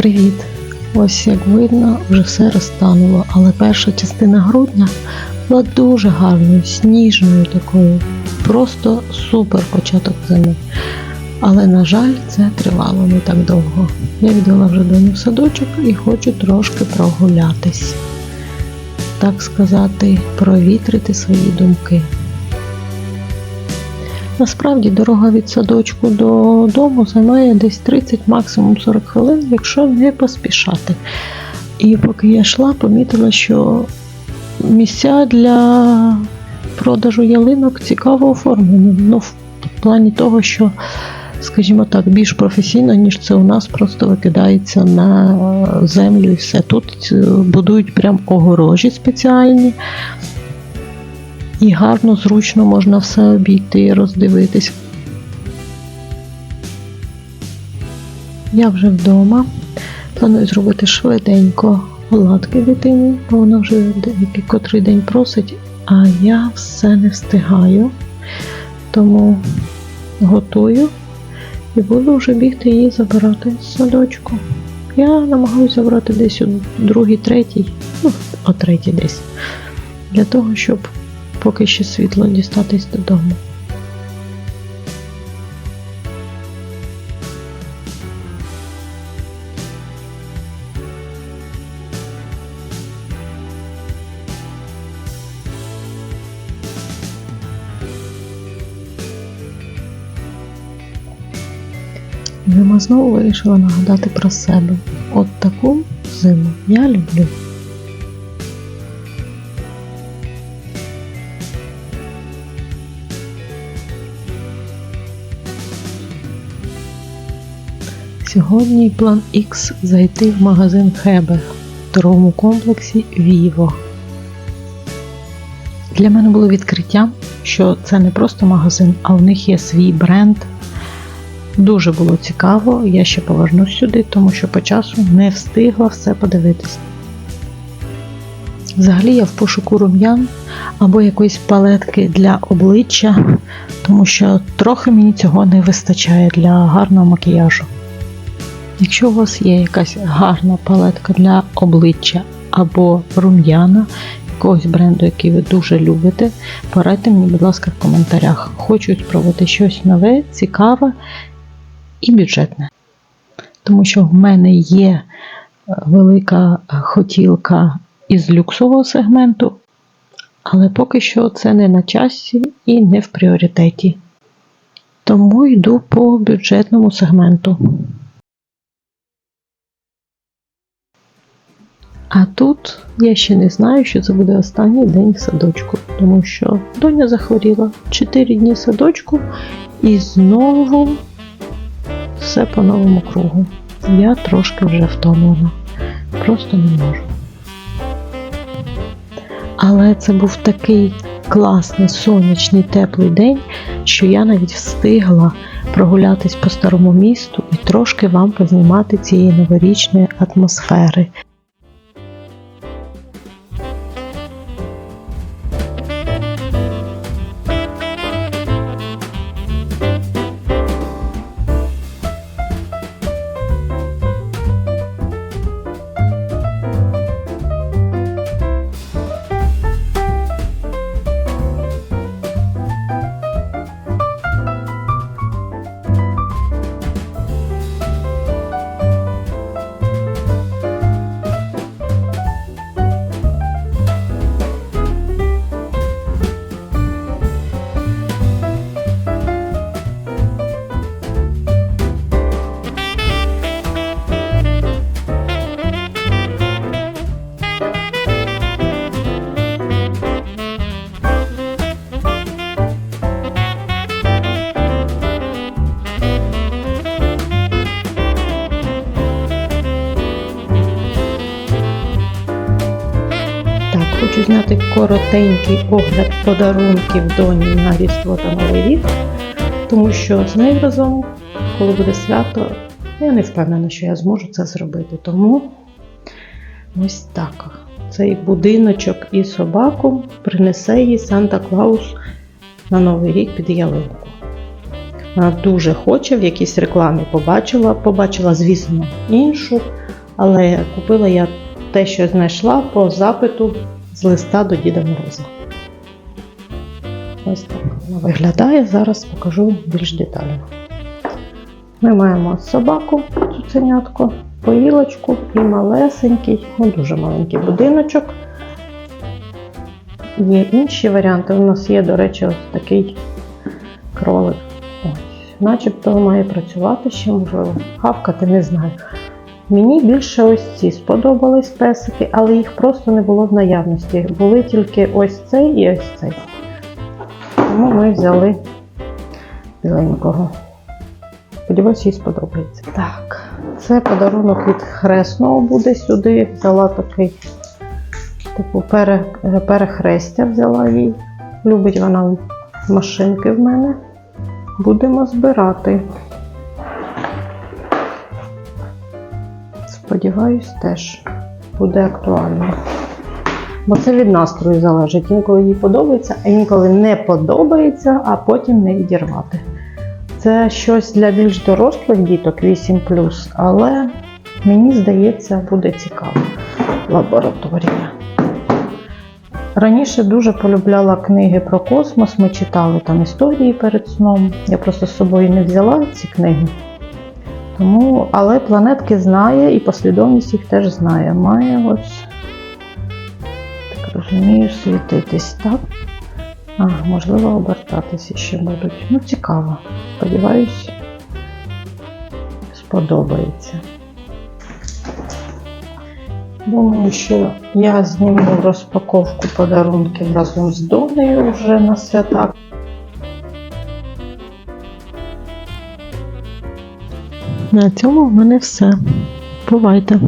Привіт! Ось як видно, вже все розтануло, але перша частина грудня була дуже гарною, сніжною такою. Просто супер початок зими. Але, на жаль, це тривало не так довго. Я відвела вже доню в садочок і хочу трошки прогулятись. Так сказати, провітрити свої думки. Насправді дорога від садочку до дому займає десь 30, максимум 40 хвилин, якщо не поспішати. І поки я йшла, помітила, що місця для продажу ялинок цікаво оформлені. Ну, в плані того, що, скажімо так, більш професійно, ніж це у нас просто викидається на землю і все. Тут е, будують прям огорожі спеціальні. І гарно, зручно можна все обійти і роздивитись. Я вже вдома. Планую зробити швиденько оладки дитині, бо вона вже деякий котрий день просить, а я все не встигаю. Тому готую і буду вже бігти її забирати з садочку. Я намагаюся забрати десь у другій, третій, ну, о третій десь, для того, щоб поки ще світло дістатись додому. Зима знову вирішила нагадати про себе. От таку зиму я люблю. Сьогодні план X зайти в магазин Хебе в торговому комплексі Vivo. Для мене було відкриттям, що це не просто магазин, а у них є свій бренд. Дуже було цікаво, я ще повернусь сюди, тому що по часу не встигла все подивитись. Взагалі я в пошуку рум'ян або якоїсь палетки для обличчя, тому що трохи мені цього не вистачає для гарного макіяжу. Якщо у вас є якась гарна палетка для обличчя або рум'яна якогось бренду, який ви дуже любите, порадьте мені, будь ласка, в коментарях. Хочу спробувати щось нове, цікаве і бюджетне. Тому що в мене є велика хотілка із люксового сегменту, але поки що це не на часі і не в пріоритеті. Тому йду по бюджетному сегменту. А тут я ще не знаю, що це буде останній день в садочку, тому що доня захворіла 4 дні в садочку і знову все по новому кругу. Я трошки вже втомлена, просто не можу. Але це був такий класний сонячний теплий день, що я навіть встигла прогулятись по старому місту і трошки вам познімати цієї новорічної атмосфери. Зняти коротенький огляд подарунків доні на Різдво та Новий рік, тому що з нею разом, коли буде свято, я не впевнена, що я зможу це зробити. Тому ось так. Цей будиночок і собаку принесе їй Санта Клаус на Новий рік під ялинку. Вона дуже хоче, в якійсь рекламі побачила, побачила, звісно, іншу, Але купила я те, що знайшла по запиту з листа до Діда Мороза. Ось так вона виглядає. Зараз покажу більш детально. Ми маємо собаку, цуценятку, поїлочку і малесенький, ну дуже маленький будиночок. Є інші варіанти. У нас є, до речі, ось такий кролик. Ось. Начебто має працювати ще, можливо. Хавкати не знаю. Мені більше ось ці сподобались песики, але їх просто не було в наявності. Були тільки ось цей і ось цей. Тому ми взяли біленького. Сподіваюся, їй сподобається. Так, це подарунок від хресного буде сюди. Взяла такий типу пере, перехрестя взяла їй. Любить вона машинки в мене. Будемо збирати. Сподіваюсь, теж буде актуально. Бо це від настрою залежить. Інколи їй подобається, а інколи не подобається, а потім не відірвати. Це щось для більш дорослих діток 8, але мені здається, буде цікаво. Лабораторія. Раніше дуже полюбляла книги про космос. Ми читали там історії перед сном. Я просто з собою не взяла ці книги. Тому, але планетки знає і послідовність їх теж знає. Має ось, так розумію, світитись, так? А, можливо, обертатися ще будуть. Ну, цікаво. Сподіваюсь, сподобається. Думаю, що я зніму розпаковку подарунків разом з Донею вже на свята. На цьому в мене все. Бувайте!